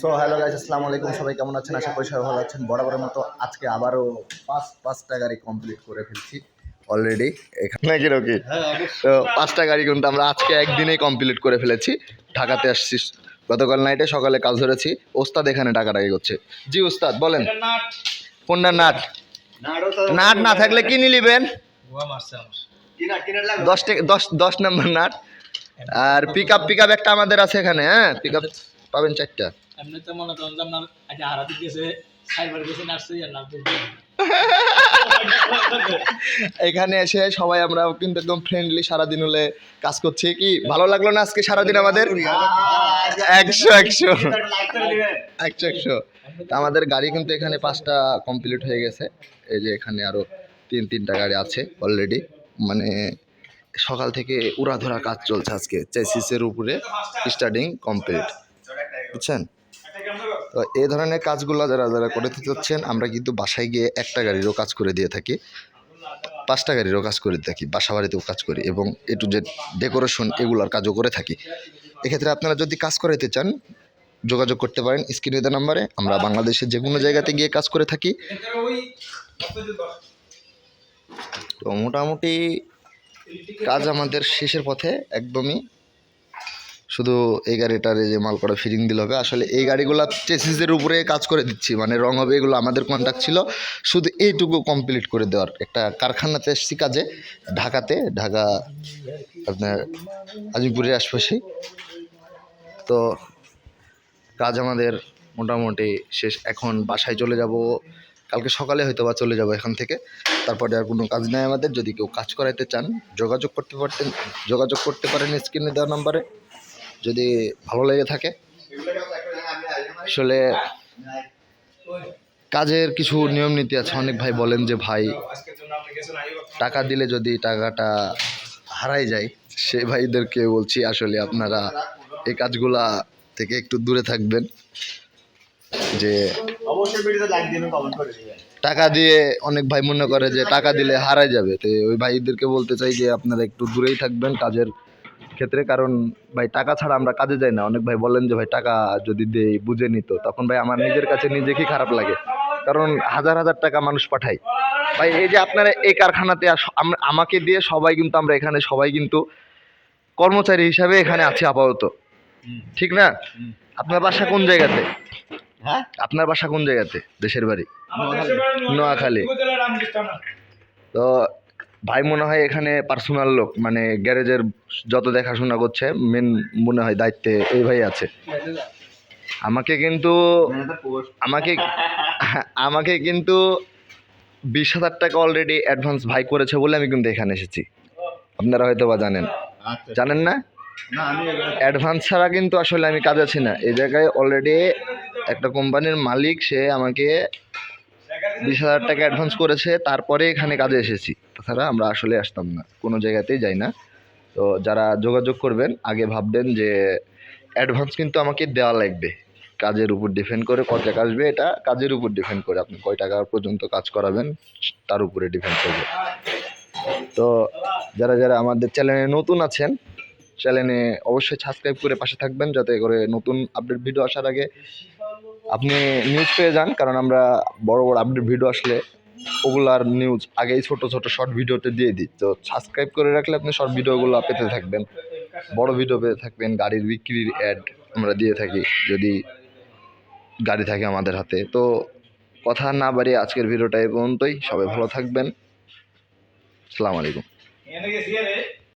So hello guys আসসালামু আলাইকুম। সবাই কেমন আছেন? আশা করি সবাই ভালো আছেন। বরাবরের মতো আজকে আবারও পাঁচ পাঁচটা গাড়ি কমপ্লিট করে ফেলছি অলরেডি এখানে কি রকি? তো পাঁচটা গাড়ি কিন্তু আমরা আজকে একদিনেই কমপ্লিট করে ফেলেছি। ঢাকাতে আসছি। গতকাল নাইটে সকালে কাজ ধরেছি। ওস্তাদ এখানে ডাকাডাকি করছে। জি ওস্তাদ বলেন। কোনটা নাট। নাট। না থাকলে কি নিলিবেন? দশ টাকা দশ দশ নম্বর নাট। আর পিক আপ পিক আপ একটা আমাদের আছে এখানে হ্যাঁ? পিক আপ পাবেন চারটা। এমনিতে মনে করেন যে আপনার হারাতে গেছে সাইবার গেছে আর নাম এখানে এসে সবাই আমরা কিন্তু একদম ফ্রেন্ডলি সারাদিন হলে কাজ করছি। কি ভালো লাগল না আজকে সারাদিন আমাদের? একশো একশো। একশো একশো। তা আমাদের গাড়ি কিন্তু এখানে পাঁচটা কমপ্লিট হয়ে গেছে। এই যে এখানে আরও তিন তিনটা গাড়ি আছে অলরেডি মানে সকাল থেকে উড়াধরা কাজ চলছে আজকে। চেসিসের উপরে স্টার্টিং কমপ্লিট বুঝছেন? তো এই ধরনের কাজগুলো যারা যারা করে চাচ্ছেন, আমরা কিন্তু বাসায় গিয়ে একটা গাড়িরও কাজ করে দিয়ে থাকি। পাঁচটা গাড়িরও কাজ করে থাকি বাসা বাড়িতেও কাজ করি এবং এ টু জেড ডেকোরেশন এগুলোর কাজও করে থাকি। এক্ষেত্রে আপনারা যদি কাজ করাইতে চান, যোগাযোগ করতে পারেন স্ক্রিনে দেওয়া নাম্বারে আমরা বাংলাদেশের যে কোনো জায়গাতে গিয়ে কাজ করে থাকি। তো মোটামুটি কাজ আমাদের শেষের পথে, একদমই। শুধু এই গাড়িটার এই যে মাল করা ফিরিং দিল হবে আসলে এই গাড়িগুলো চেসিসের উপরে কাজ করে দিচ্ছি মানে রং হবে এগুলো আমাদের কন্ট্যাক্ট ছিল। শুধু এইটুকু কমপ্লিট করে দেওয়ার, একটা কারখানাতে এসেছি কাজে, ঢাকাতে, ঢাকা আপনার আজিমপুরের আশপাশেই। তো কাজ আমাদের মোটামুটি শেষ। এখন বাসায় চলে যাব। কালকে সকালে হয়তো বা চলে যাব এখান থেকে। তারপরে আর কোনো কাজ নেই আমাদের। যদি কেউ কাজ করাইতে চান, যোগাযোগ করতে পারতেন, যোগাযোগ করতে পারেন স্ক্রিনে দেওয়া নাম্বারে। যদি ভালো লেগে থাকে, আসলে কাজের কিছু নিয়ম নীতি আছে। অনেক ভাই বলেন যে, ভাই, টাকা দিলে যদি টাকাটা হারাই যায় সেই ভাইদেরকে বলছি, আসলে আপনারা এই কাজগুলা থেকে একটু দূরে থাকবেন। যে অবশ্যই লাইক দিবেন কমেন্ট করে টাকা দিয়ে অনেক ভাই মনে করে যে টাকা দিলে হারাই যাবে। তো ওই ভাইদেরকে বলতে চাই যে আপনারা একটু দূরেই থাকবেন কাজের ক্ষেত্রে কারণ ভাই টাকা ছাড়া আমরা কাজে যাই না। অনেক ভাই বলেন যে ভাই টাকা যদি দেই বুঝে নিত। তখন ভাই আমার নিজের কাছে নিজেকেই খারাপ লাগে? কারণ হাজার হাজার টাকা মানুষ পাঠাই ভাই এই যে আপনারা এই কারখানাতে আমাকে দিয়ে সবাই কিন্তু আমরা এখানে সবাই কিন্তু কর্মচারী হিসাবে এখানে আছি আপাতত। ঠিক না? আপনার বাসা কোন জায়গাতে? হ্যাঁ? আপনার বাসা কোন জায়গাতে? দেশের বাড়ি? নোয়াখালী। তো ভাই মনে হয় এখানে পার্সোনাল লোক মানে গ্যারেজের যত দেখাশোনা করছে মেন মনে হয় দায়িত্বে এই ভাই আছে। আমাকে কিন্তু আমাকে আমাকে কিন্তু বিশ হাজার টাকা অলরেডি অ্যাডভান্স ভাই করেছে বলে আমি কিন্তু এখানে এসেছি। আপনারা হয়তো বা জানেন। আচ্ছা। জানেন না? না অ্যাডভান্স ছাড়া কিন্তু আসলে আমি কাজে আছি না। এই জায়গায় অলরেডি একটা কোম্পানির মালিক, সে আমাকে বিশ হাজার টাকা অ্যাডভান্স করেছে, তারপরে এখানে কাজে এসেছি। তাছাড়া আমরা আসলে আসতাম না, কোনো জায়গাতেই যাই না। তো যারা যোগাযোগ করবেন, আগে ভাববেন যে অ্যাডভান্স কিন্তু আমাকে দেওয়া লাগবে। কাজের উপর ডিপেন্ড করে কত টাকা আসবে, এটা কাজের উপর ডিপেন্ড করে। আপনি কয় টাকা পর্যন্ত কাজ করাবেন, তার উপরে ডিপেন্ড করবে। তো যারা যারা আমাদের চ্যানেলে নতুন আছেন চ্যানেলে অবশ্যই সাবস্ক্রাইব করে পাশে থাকবেন, যাতে করে নতুন আপডেট ভিডিও আসার আগে আপনি নিউজ পেয়ে যান, কারণ আমরা বড় বড় আপডেট ভিডিও আসলে ওগুলার নিউজ আগেই ছোট ছোট শর্ট ভিডিওতে দিয়ে দিই। তো সাবস্ক্রাইব করে রাখলে আপনি শর্ট ভিডিওগুলো পেতে থাকবেন। বড় ভিডিও পেতে থাকবেন, গাড়ির বিক্রির অ্যাড আমরা দিয়ে থাকি, যদি গাড়ি থাকে আমাদের হাতে। তো কথা না বাড়িয়ে আজকের ভিডিওটা এই পর্যন্তই। সবাই ভালো থাকবেন। আসসালামু আলাইকুম।